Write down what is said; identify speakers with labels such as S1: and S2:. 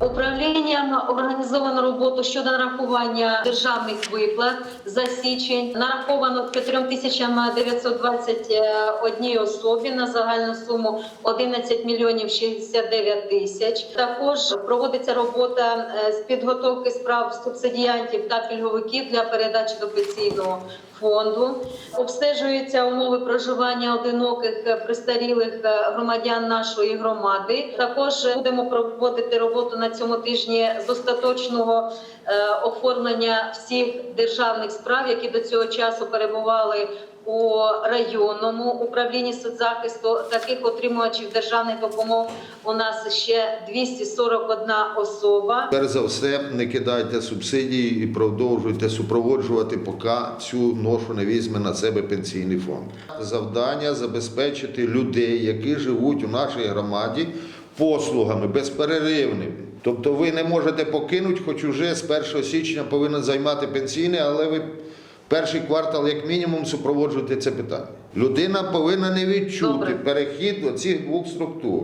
S1: Управлінням організовано роботу щодо нарахування державних виплат за січень. Нараховано 4921 особі на загальну суму 11 мільйонів 69 тисяч. Також проводиться робота е, з підготовки справ субсидіантів та пільговиків для передачі до пенсійного фонду. Обстежуються умови проживання одиноких е, престарілих е, громадян нашої громади. Також будемо проводити роботу на цьому тижні з остаточного е, оформлення всіх державних справ, які до цього часу перебували у районному управлінні соцзахисту. Таких отримувачів державних допомог у нас ще 241 особа.
S2: Перш за все, не кидайте субсидії і продовжуйте супроводжувати, поки цю ношу не візьме на себе пенсійний фонд. Завдання забезпечити людей, які живуть у нашій громаді, послугами безперервними. Тобто ви не можете покинути, хоч уже з 1 січня повинен займати пенсійне, але ви перший квартал, як мінімум, супроводжуєте це питання. Людина повинна не відчути
S1: Добре.
S2: перехід до цих двох структур.